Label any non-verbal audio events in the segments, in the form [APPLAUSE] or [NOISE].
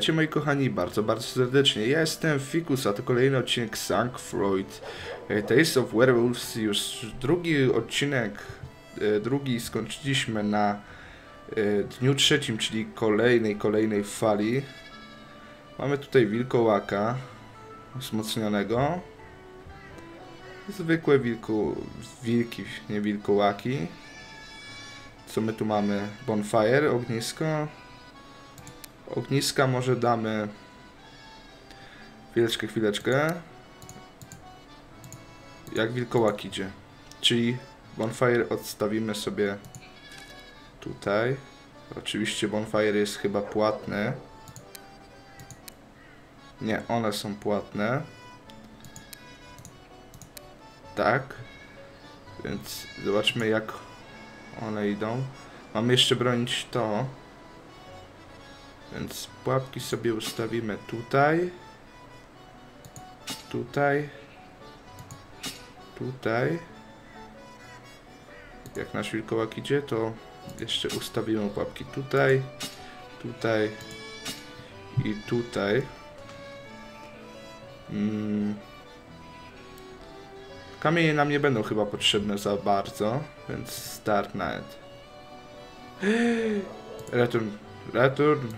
Witajcie moi kochani bardzo, bardzo serdecznie. Ja jestem Fikus, a to kolejny odcinek Sank Freud e, Tales of Werewolves. Już drugi odcinek, e, drugi skończyliśmy na e, dniu trzecim, czyli kolejnej, kolejnej fali. Mamy tutaj wilkołaka wzmocnionego. Zwykłe wilku, wilki, nie wilkołaki. Co my tu mamy? Bonfire, ognisko. Ogniska może damy... Chwileczkę, chwileczkę. Jak wilkołak idzie. Czyli bonfire odstawimy sobie tutaj. Oczywiście bonfire jest chyba płatny. Nie, one są płatne. Tak. Więc zobaczmy jak one idą. Mamy jeszcze bronić to. Więc pułapki sobie ustawimy tutaj. Tutaj. Tutaj. Jak nasz wilkołak idzie, to jeszcze ustawimy pułapki tutaj, tutaj i tutaj. Mm. Kamienie nam nie będą chyba potrzebne za bardzo, więc start night. [GASPS] Return. Return.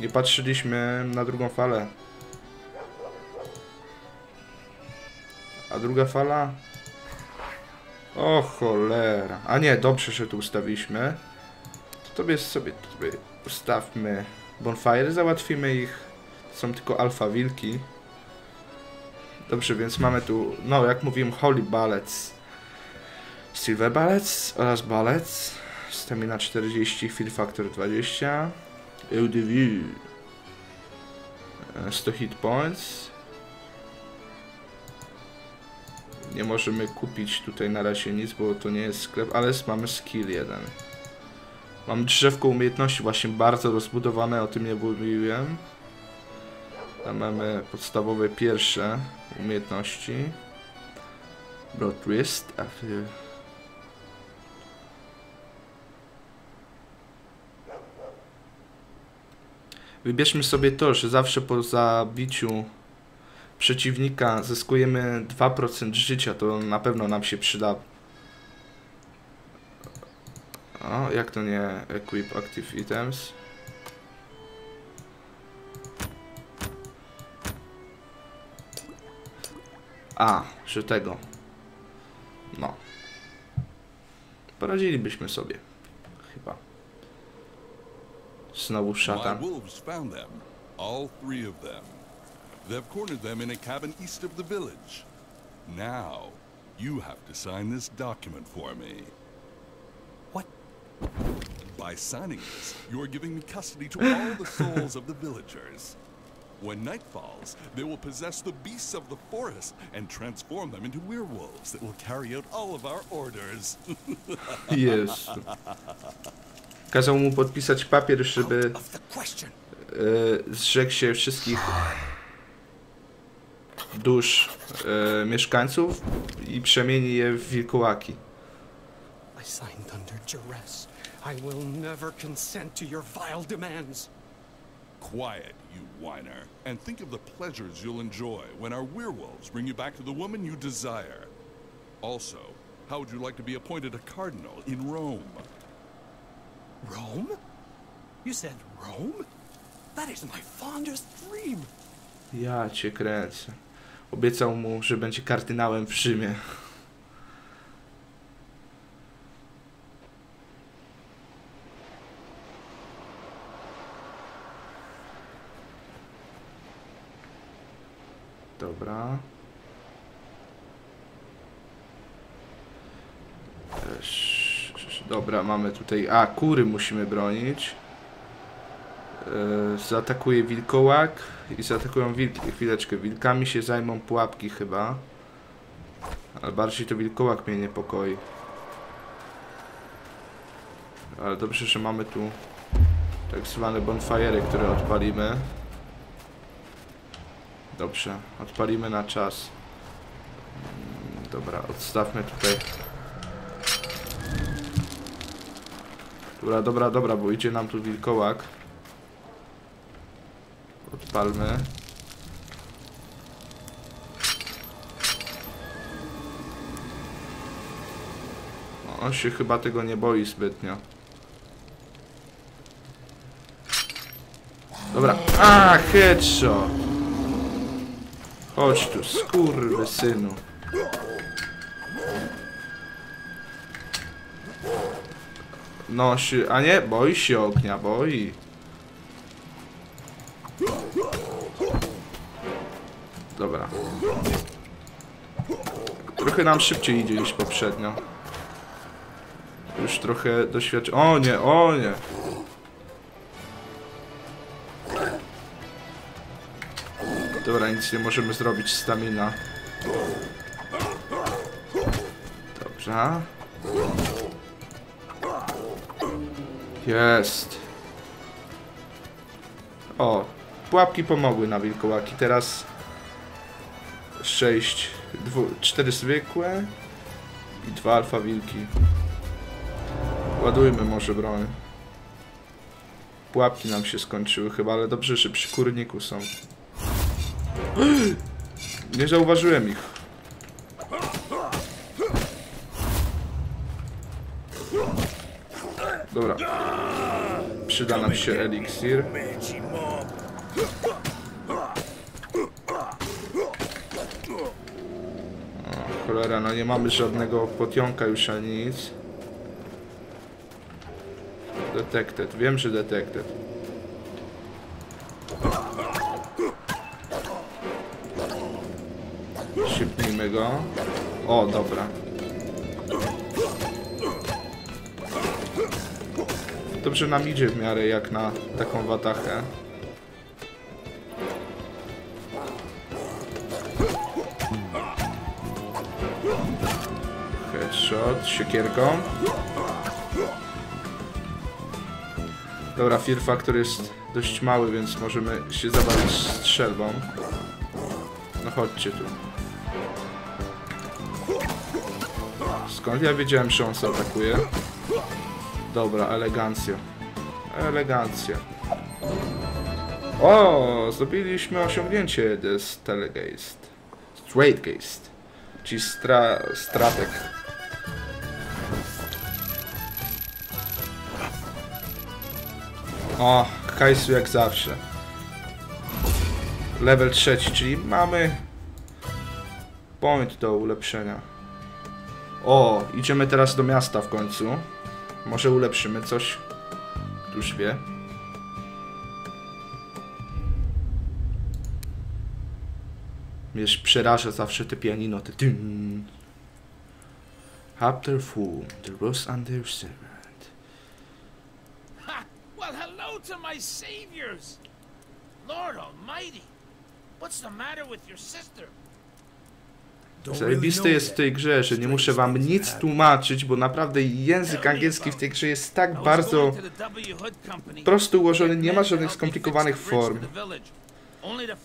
Nie patrzyliśmy na drugą falę. A druga fala? O cholera. A nie, dobrze, że tu ustawiliśmy. To tobie sobie, sobie ustawmy bonfire, załatwimy ich. Są tylko alfa wilki. Dobrze, więc mamy tu, no jak mówiłem, Holy Ballets, Silver Ballets oraz Ballets. Stamina 40, Fear Factor 20. EUDV 100 hit points. Nie możemy kupić tutaj na razie nic, bo to nie jest sklep, ale mamy skill 1. Mam drzewko umiejętności właśnie bardzo rozbudowane, o tym nie mówiłem. Tam mamy podstawowe pierwsze umiejętności. Broad wrist, after Wybierzmy sobie to, że zawsze po zabiciu przeciwnika zyskujemy 2% życia, to na pewno nam się przyda. O, jak to nie equip active items? A, że tego. No. Poradzilibyśmy sobie. Chyba. Znowu My szatan. wolves found them, all three of them. They've cornered them in a cabin east of the village. Now, you have to sign this document for me. What? By signing this, you're giving me custody to all the [LAUGHS] souls of the villagers. When night falls, they will possess the beasts of the forest and transform them into werewolves that will carry out all of our orders. [LAUGHS] Jezu. Kazał mu podpisać papier, żeby e, zrzekł się wszystkich dusz e, mieszkańców i przemieni je w wilkołaki. I signed under duress. I will never consent to your vile demands. Quiet, you whiner, and think of the pleasures you'll enjoy when our werewolves bring you back to the woman you desire. Also, how would you like to be appointed a cardinal in Rome? Rome? You said Rome? That is my fondest dream. Ja cię kręcę. Obiecał mu, że będzie kardynałem w Rzymie. Dobra. Eż, Dobra, mamy tutaj... A, kury musimy bronić. E, zaatakuje wilkołak i zaatakują wilki. Chwileczkę, wilkami się zajmą pułapki chyba. Ale bardziej to wilkołak mnie niepokoi. Ale dobrze, że mamy tu tak zwane bonfire, które odpalimy. Dobrze, odpalimy na czas. Mm, Dobra, odstawmy tutaj. Dobra, dobra, dobra, bo idzie nam tu wilkołak. spalmy. On się chyba tego nie boi zbytnio. Dobra. A, headshot. Chodź tu, skurwy synu. No się, a nie, boi się ognia, boi. Dobra. Trochę nam szybciej idzie niż poprzednio. Już trochę doświadcz... O nie, o nie! Dobra, nic nie możemy zrobić, stamina. Dobrze. Jest. O, pułapki pomogły na wilkołaki. Teraz 6, 4 zwykłe i 2 alfa wilki. Ładujmy może broń. Pułapki nam się skończyły chyba, ale dobrze, że przy kurniku są. [GASPS] Nie zauważyłem ich. Dobra. Przyda nam się eliksir. O, cholera, no nie mamy żadnego potionka już ani nic. Detected. Wiem, że detected. Szybnijmy go. O, dobra. Dobrze nam idzie w miarę jak na taką watachę. Headshot, siekierką. Dobra, Fear Factor jest dość mały, więc możemy się zabawić strzelbą. No chodźcie tu. Skąd ja wiedziałem, że on zaatakuje? Dobra, elegancja. Elegancja. O, zrobiliśmy osiągnięcie The Telegeist. Straightgeist. Czyli stra stratek. O, hajsu jak zawsze. Level trzeci, czyli mamy point do ulepszenia. O, idziemy teraz do miasta w końcu. Może ulepszymy coś. Któż wie. Mnie przeraża zawsze te pianino, te dyn. After fool, the rose under servant. Ha! Well, hello to my saviors! Lord Almighty! What's the matter with your sister? Zajebiste jest w tej grze, że nie muszę wam nic tłumaczyć, bo naprawdę język angielski w tej grze jest tak bardzo prosto ułożony, nie ma żadnych skomplikowanych form.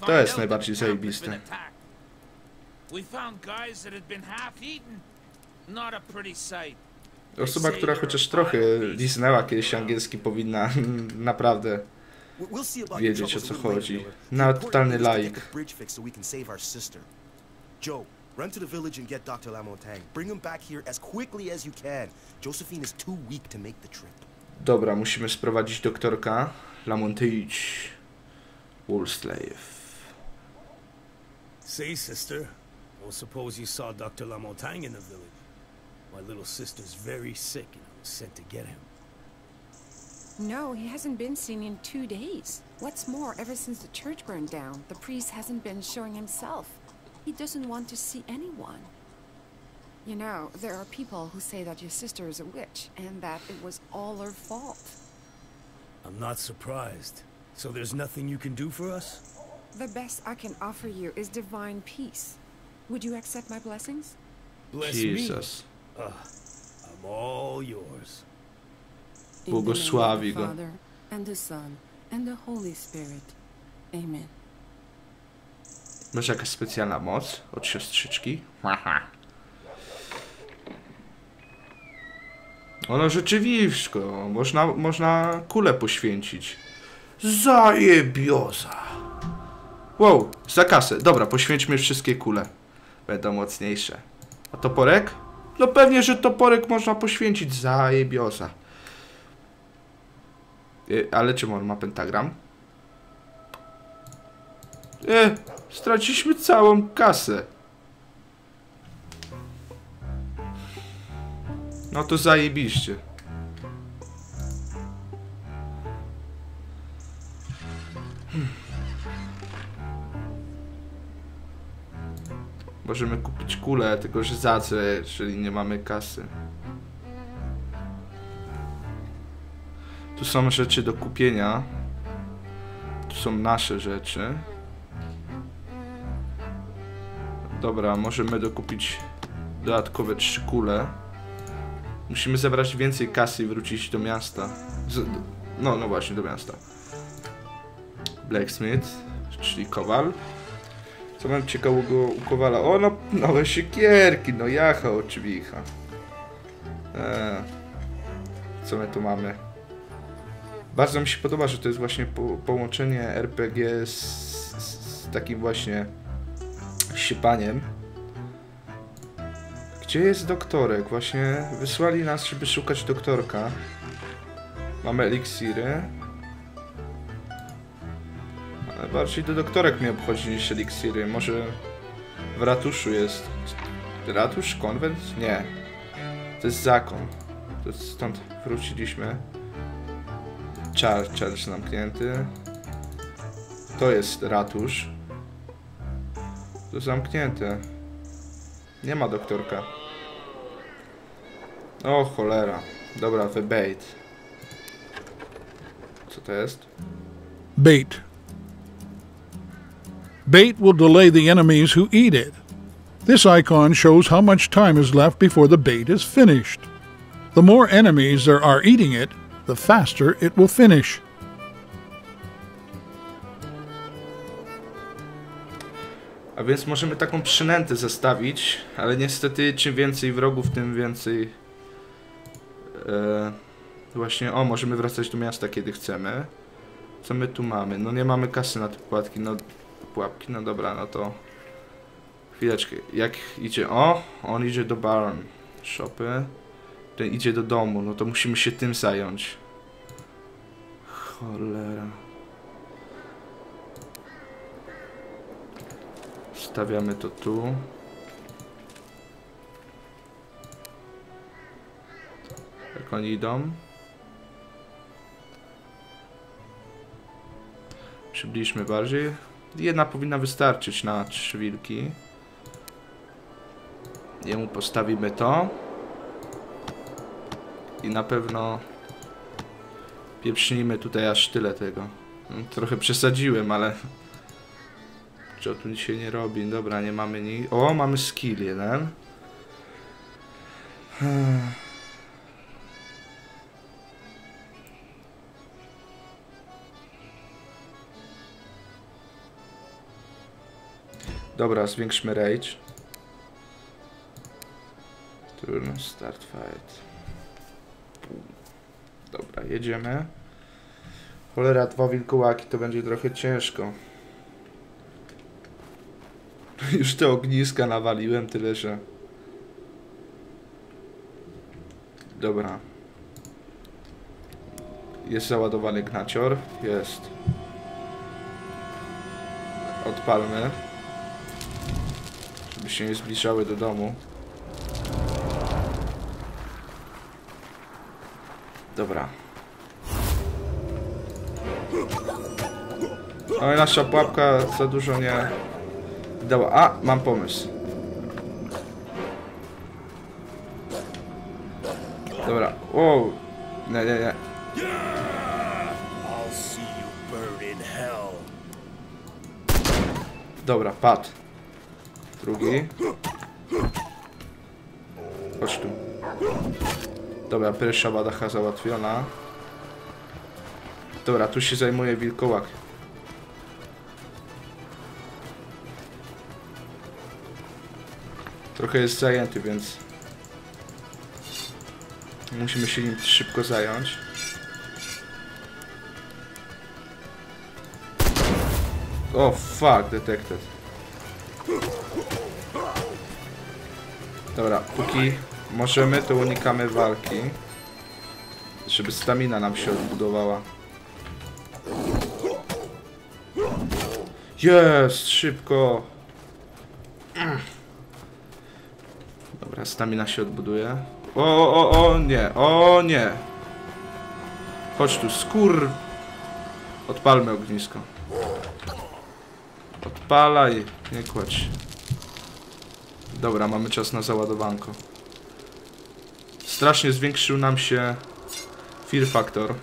To jest najbardziej zajebiste. Osoba, która chociaż trochę liznęła kiedyś angielski powinna [LAUGHS] naprawdę wiedzieć o co chodzi. Nawet totalny laik. Joe, run to the village and get Dr. Lamontagne. Bring him back here as quickly as you can. Josephine is too weak to make the trip. Dobra, musimy sprowadzić doktorka Lamontage. Woolslave. Say, sister, well, suppose you saw Dr. Lamontagne in the village. My little sister's very sick, and I was sent to get him. No, he hasn't been seen in two days. What's more, ever since the church burned down, the priest hasn't been showing himself. He doesn't want to see anyone. You know, there are people who say that your sister is a witch, and that it was all her fault. I'm not surprised. So there's nothing you can do for us? The best I can offer you is divine peace. Would you accept my blessings? Bless Jesus. me. Uh, I'm all yours. In the name of the go. Father, and the Son, and the Holy Spirit. Amen. Może jakaś specjalna moc od siostrzyczki? Haha. Ono rzeczywiście, można, można kulę poświęcić. Zajebioza. Wow, za kasę. Dobra, poświęćmy wszystkie kule. Będą mocniejsze. A toporek? No pewnie, że toporek można poświęcić za jebiosa. Y, ale czemu on ma pentagram? E, straciliśmy całą kasę. No to zajebiście. Możemy kupić kulę, tylko że za co, jeżeli nie mamy kasy. Tu są rzeczy do kupienia. Tu są nasze rzeczy. Dobra, możemy dokupić dodatkowe trzy kule. Musimy zebrać więcej kasy i wrócić do miasta. Z, no, no właśnie, do miasta. Blacksmith, czyli kowal. Co mam ciekawego u Kowala? O, no, nowe siekierki, no jacha oczywicha. Eee, co my tu mamy? Bardzo mi się podoba, że to jest właśnie po, połączenie RPG z, z, z takim właśnie siepaniem. Gdzie jest doktorek? Właśnie wysłali nas, żeby szukać doktorka. Mamy eliksiry. Ale bardziej do doktorek mnie obchodzi niż eliksiry. Może w ratuszu jest. Ratusz? Konwent? Nie. To jest zakon. To stąd wróciliśmy. Church, church zamknięty. To jest ratusz. To zamknięte. Nie ma doktorka. O cholera. Dobra, bait. Co to jest? Bait. Bait will delay the enemies who eat it. This icon shows how much time is left before the bait is finished. The more enemies there are eating it, the faster it will finish. A więc możemy taką przynętę zestawić, ale niestety czym więcej wrogów, tym więcej... E, właśnie, o, możemy wracać do miasta kiedy chcemy. Co my tu mamy? No nie mamy kasy na te płatki, no... Pułapki, no dobra, no to... Chwileczkę, jak idzie? O, on idzie do barn shopy. Ten idzie do domu, no to musimy się tym zająć. Cholera. Stawiamy to tu. Jak oni idą? Przybliżmy bardziej. Jedna powinna wystarczyć na trzy wilki. Jemu postawimy to. I na pewno pieprznijmy tutaj aż tyle tego. No, trochę przesadziłem, ale co tu dzisiaj nie robi? Dobra, nie mamy ni... O, mamy skill jeden. Dobra, zwiększmy rage. Turn, start fight. Dobra, jedziemy. Cholera, dwa wilkołaki to będzie trochę ciężko. [LAUGHS] Już te ogniska nawaliłem, tyle że... Dobra. Jest załadowany gnacior? Jest. Odpalmy. Żeby się nie zbliżały do domu. Dobra. Ale nasza pułapka za dużo nie dała. A, mam pomysł. Dobra. Wow. Nie, nie, nie. Dobra, padł. Drugi. Chodź tu. Dobra, pierwsza badacha załatwiona. Dobra, tu się zajmuje wilkołak. Trochę jest zajęty, więc... Musimy się nim szybko zająć. O, fuck, detected. Dobra, póki możemy, to unikamy walki. Żeby stamina nam się odbudowała. Jest, szybko. Dobra, stamina się odbuduje. O, o, o, nie, o nie. Chodź tu, skór. Odpalmy ognisko. Odpalaj, nie kładź. Dobra, mamy czas na załadowanko. Strasznie zwiększył nam się Fear Factor.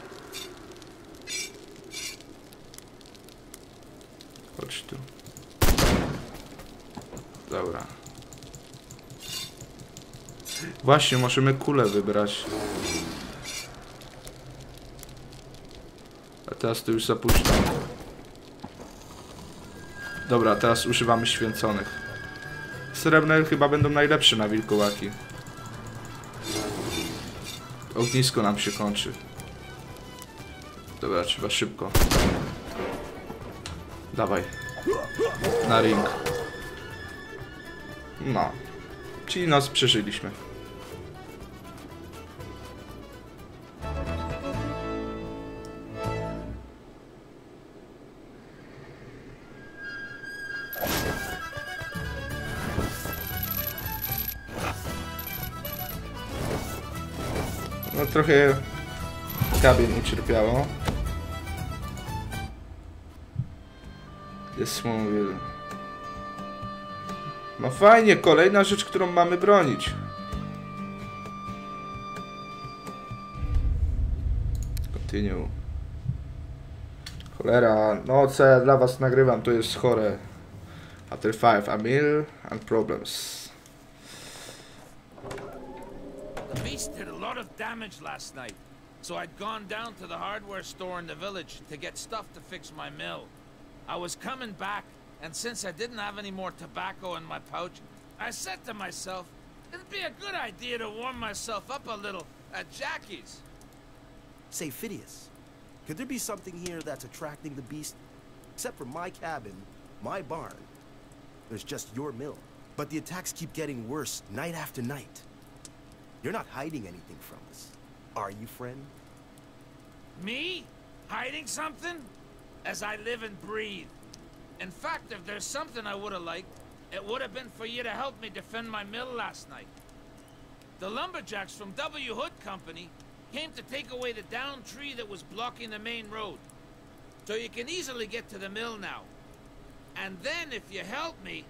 Chodź tu. Dobra. Właśnie, możemy kulę wybrać. A teraz to już zapuszczam. Dobra, teraz używamy święconych. Srebrne chyba będą najlepsze na wilkołaki. Ognisko nam się kończy. Dobra, trzeba szybko. Dawaj. Na ring. No. Czyli noc przeżyliśmy. Trochę kabin ucierpiało. Jest Smallville. No fajnie, kolejna rzecz, którą mamy bronić. Continue. Cholera, no co ja dla was nagrywam, to jest chore. After five, a meal and problems. The beast did a lot of damage last night, so I'd gone down to the hardware store in the village to get stuff to fix my mill. I was coming back, and since I didn't have any more tobacco in my pouch, I said to myself, it'd be a good idea to warm myself up a little at Jackie's. Say, Phidias, could there be something here that's attracting the beast? Except for my cabin, my barn. There's just your mill. But the attacks keep getting worse night after night. You're not hiding anything from us, are you, friend? Me? Hiding something? As I live and breathe. In fact, if there's something I would have liked, it would have been for you to help me defend my mill last night. The lumberjacks from W. Hood Company came to take away the down tree that was blocking the main road. So you can easily get to the mill now. And then, if you help me,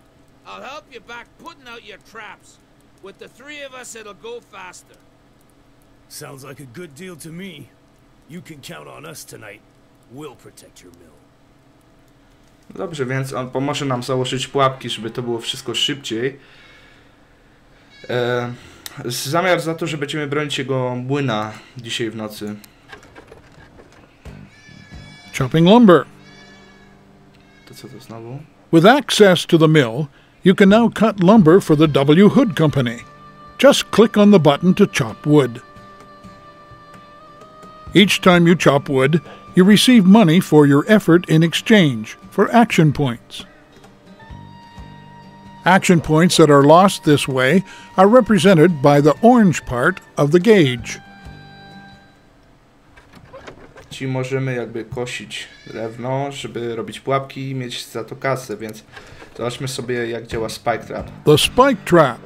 I'll help you back putting out your traps. With the three of us, it'll go faster. Sounds like a good deal to me. You can count on us tonight. We'll protect your mill. Dobrze, więc on pomoże nam założyć pułapki, żeby to było wszystko szybciej. E, zamiar za to, że będziemy bronić jego młyna dzisiaj w nocy. Chopping lumber. To co to znowu? With access to the mill, you can now cut lumber for the W. Hood Company. Just click on the button to chop wood. Each time you chop wood, you receive money for your effort in exchange for action points. Action points that are lost this way are represented by the orange part of the gauge. Czyli możemy jakby kosić drewno, żeby robić pułapki i mieć za to kasę, więc zobaczmy sobie jak działa Spike Trap. The spike trap.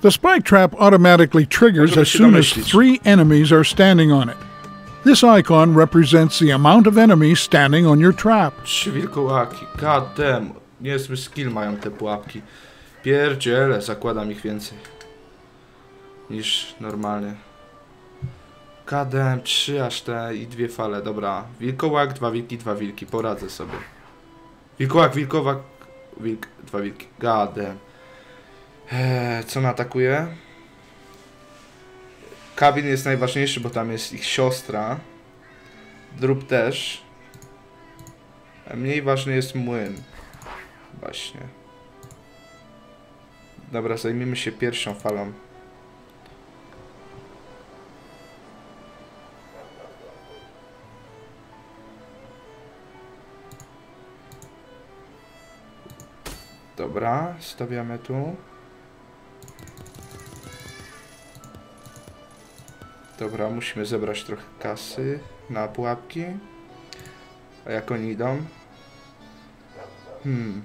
The spike trap automatically triggers as soon as three enemies are standing on it. This icon represents the amount of enemies standing on your trap. Trzy wilkołaki, god damn. Niezły skill mają te pułapki. Pierdziele, zakładam ich więcej. Niż normalnie. God damn, trzy aż te i dwie fale, dobra. Wilkołak, dwa wilki, dwa wilki, poradzę sobie. Wilkołak, wilkowak, wilk, dwa wilki, damn. Eee, co naatakuje? Kabin jest najważniejszy, bo tam jest ich siostra. Drób też. A mniej ważny jest młyn. Właśnie. Dobra, zajmiemy się pierwszą falą. Dobra, stawiamy tu. Dobra, musimy zebrać trochę kasy na pułapki. A jak oni idą? Hmm.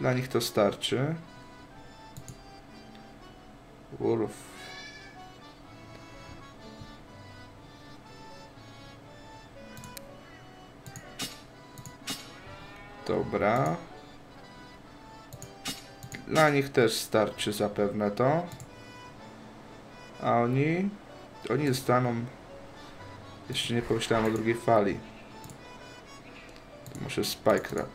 Dla nich to starczy. Wolf. Dobra. Dla nich też starczy zapewne to. A oni? Oni zostaną... Jeszcze nie pomyślałem o drugiej fali. To może Spike Trap.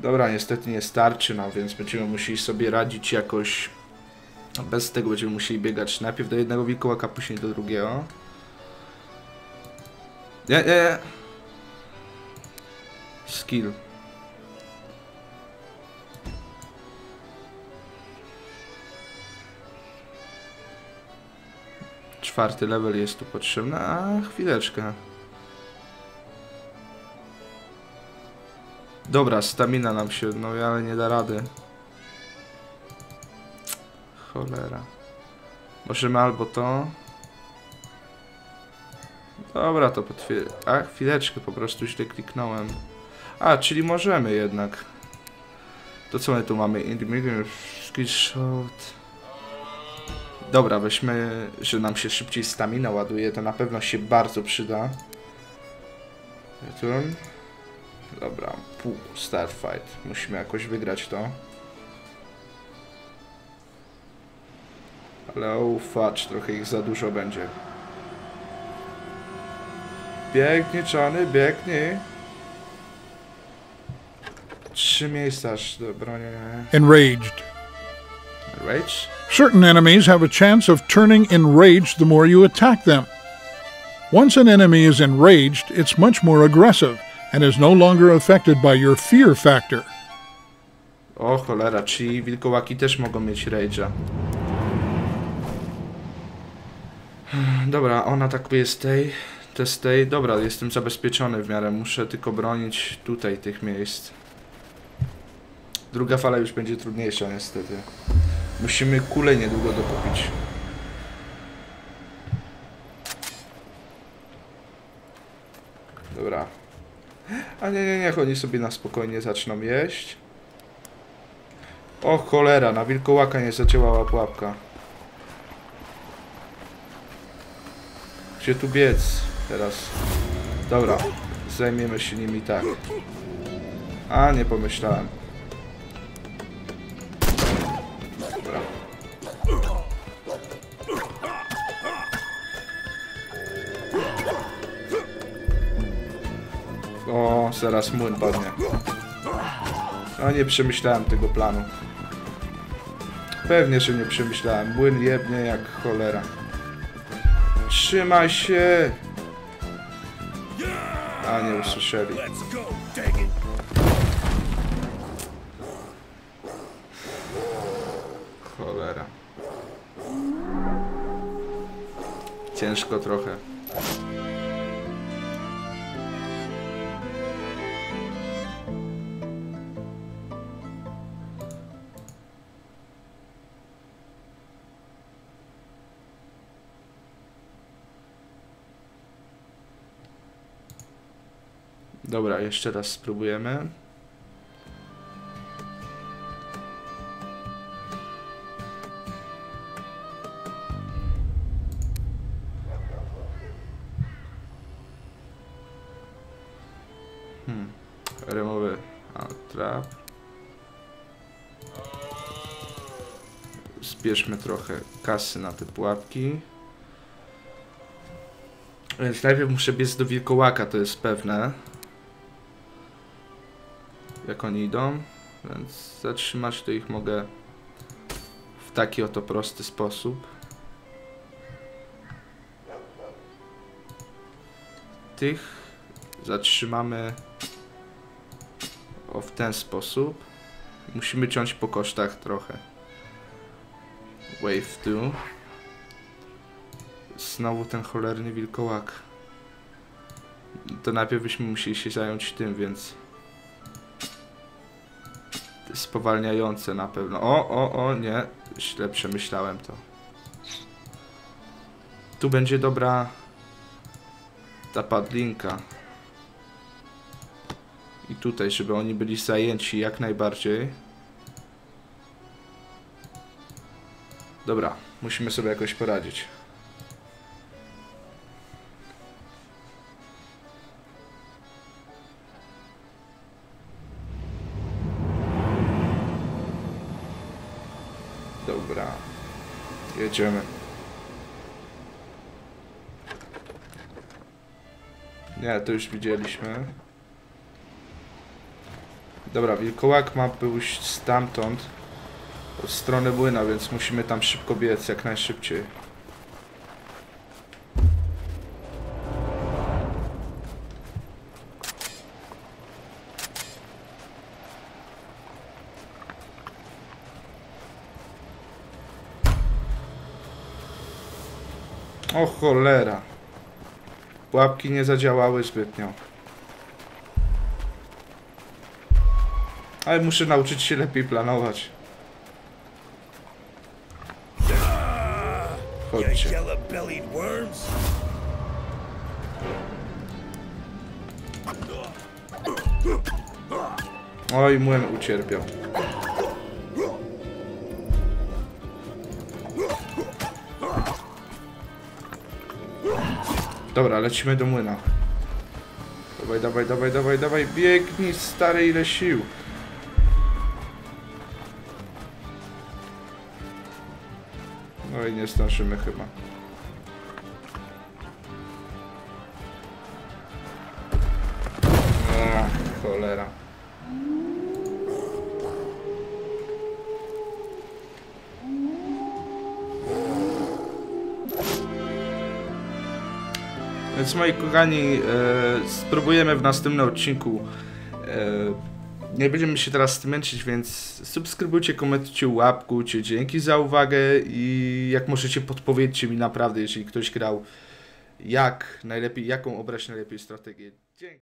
Dobra, niestety nie starczy nam, więc będziemy musieli sobie radzić jakoś... Bez tego będziemy musieli biegać najpierw do jednego wilkołaka, później do drugiego. Nie, nie, nie. Skill. Czwarty level jest tu potrzebny. A, chwileczkę. Dobra, stamina nam się odnowi, ale nie da rady. Cholera. Możemy albo to... Dobra, to potwierdzę. A, chwileczkę, po prostu źle kliknąłem. A, czyli możemy jednak. To co my tu mamy? Skillshot. Dobra, weźmy, że nam się szybciej stamina ładuje. To na pewno się bardzo przyda. Return. Dobra, pół Starfight. Musimy jakoś wygrać to. Ale ufacz, trochę ich za dużo będzie. Biegnie, Johnny, biegnie. Trzy miejsca aż do broni. Enraged. Rage? Certain enemies have a chance of turning enraged the more you attack them. Once an enemy is enraged, it's much more aggressive and is no longer affected by your fear factor. O cholera, czyli wilkołaki też mogą mieć rage'a. Dobra, on atakuje z tej, te tej. Dobra, jestem zabezpieczony w miarę. Muszę tylko bronić tutaj tych miejsc. Druga fala już będzie trudniejsza niestety. Musimy kulę niedługo dokupić. Dobra. A nie, nie, niech oni sobie na spokojnie zaczną jeść. O cholera, na wilkołaka nie zadziałała pułapka. Gdzie tu biec teraz? Dobra, zajmiemy się nimi tak. A, nie pomyślałem. Dobra. O, zaraz młyn padnie. No nie przemyślałem tego planu. Pewnie, że nie przemyślałem. Młyn jebnie jak cholera. Trzymaj się! Nie usłyszeli. Cholera. Ciężko trochę. Dobra, jeszcze raz spróbujemy. Hmm. Remove a, trap. Zbierzmy trochę kasy na te pułapki. Więc najpierw muszę biec do wilkołaka, to jest pewne. Jak oni idą. Więc zatrzymać to ich mogę w taki oto prosty sposób. Tych zatrzymamy o w ten sposób. Musimy ciąć po kosztach trochę. Wave 2. Znowu ten cholerny wilkołak. To najpierw byśmy musieli się zająć tym, więc... Spowalniające na pewno. O, o, o, nie. Źle przemyślałem to. Tu będzie dobra... Ta padlinka. I tutaj, żeby oni byli zajęci jak najbardziej. Dobra, musimy sobie jakoś poradzić. Nie, to już widzieliśmy. Dobra, wilkołak ma pójść stamtąd od strony młyna, więc musimy tam szybko biec, jak najszybciej. Cholera. Łapki nie zadziałały zbytnio. Ale muszę nauczyć się lepiej planować. Chodźcie. Oj, młyn ucierpiał. Dobra, lecimy do młyna. Dawaj, dawaj, dawaj, dawaj, dawaj, biegnij stary ile sił. No i nie zdążymy chyba. Więc moi kochani, e, spróbujemy w następnym odcinku. E, nie będziemy się teraz męczyć, więc subskrybujcie, komentujcie, łapkujcie. Dzięki za uwagę i jak możecie podpowiedzcie mi naprawdę, jeżeli ktoś grał, jak najlepiej, jaką obrać najlepiej strategię. Dzięki.